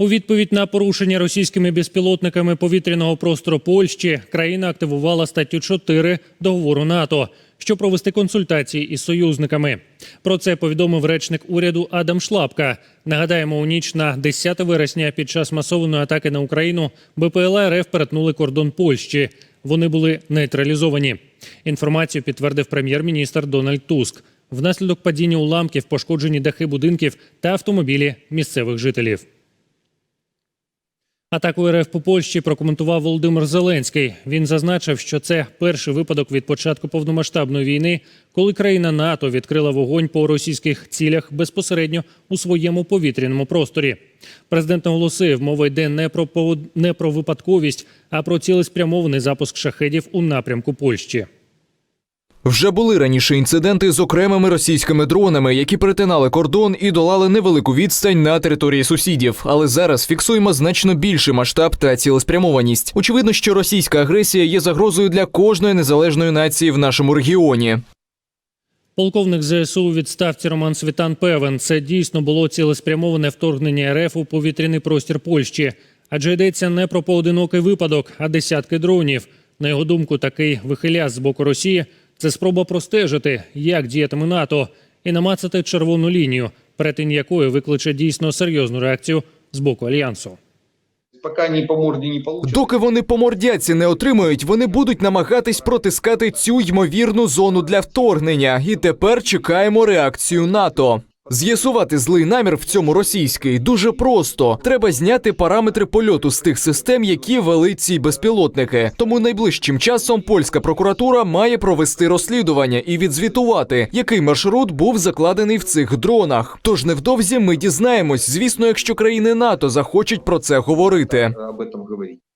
У відповідь на порушення російськими безпілотниками повітряного простору Польщі країна активувала статтю 4 договору НАТО, щоб провести консультації із союзниками. Про це повідомив речник уряду Адам Шлапка. Нагадаємо, у ніч на 10 вересня під час масованої атаки на Україну БПЛА РФ перетнули кордон Польщі. Вони були нейтралізовані. Інформацію підтвердив прем'єр-міністр Дональд Туск. Внаслідок падіння уламків пошкоджені дахи будинків та автомобілі місцевих жителів. Атаку РФ по Польщі прокоментував Володимир Зеленський. Він зазначив, що це перший випадок від початку повномасштабної війни, коли країна НАТО відкрила вогонь по російських цілях безпосередньо у своєму повітряному просторі. Президент наголосив, мова йде не про не про випадковість, а про цілеспрямований запуск шахедів у напрямку Польщі. Вже були раніше інциденти з окремими російськими дронами, які перетинали кордон і долали невелику відстань на території сусідів. Але зараз фіксуємо значно більший масштаб та цілеспрямованість. Очевидно, що російська агресія є загрозою для кожної незалежної нації в нашому регіоні. Полковник ЗСУ у відставці Роман Світан певен, це дійсно було цілеспрямоване вторгнення РФ у повітряний простір Польщі. Адже йдеться не про поодинокий випадок, а десятки дронів. На його думку, такий вихиляс з боку Росії це спроба простежити, як діятиме НАТО, і намацати червону лінію, перетин якої викличе дійсно серйозну реакцію з боку альянсу. пока они по не. Доки вони по мордяці не отримують, вони будуть намагатись протискати цю ймовірну зону для вторгнення. І тепер чекаємо реакцію НАТО. З'ясувати злий намір в цьому російський дуже просто. Треба зняти параметри польоту з тих систем, які вели ці безпілотники. Тому найближчим часом польська прокуратура має провести розслідування і відзвітувати, який маршрут був закладений в цих дронах. Тож невдовзі ми дізнаємось, звісно, якщо країни НАТО захочуть про це говорити. об этом говорить.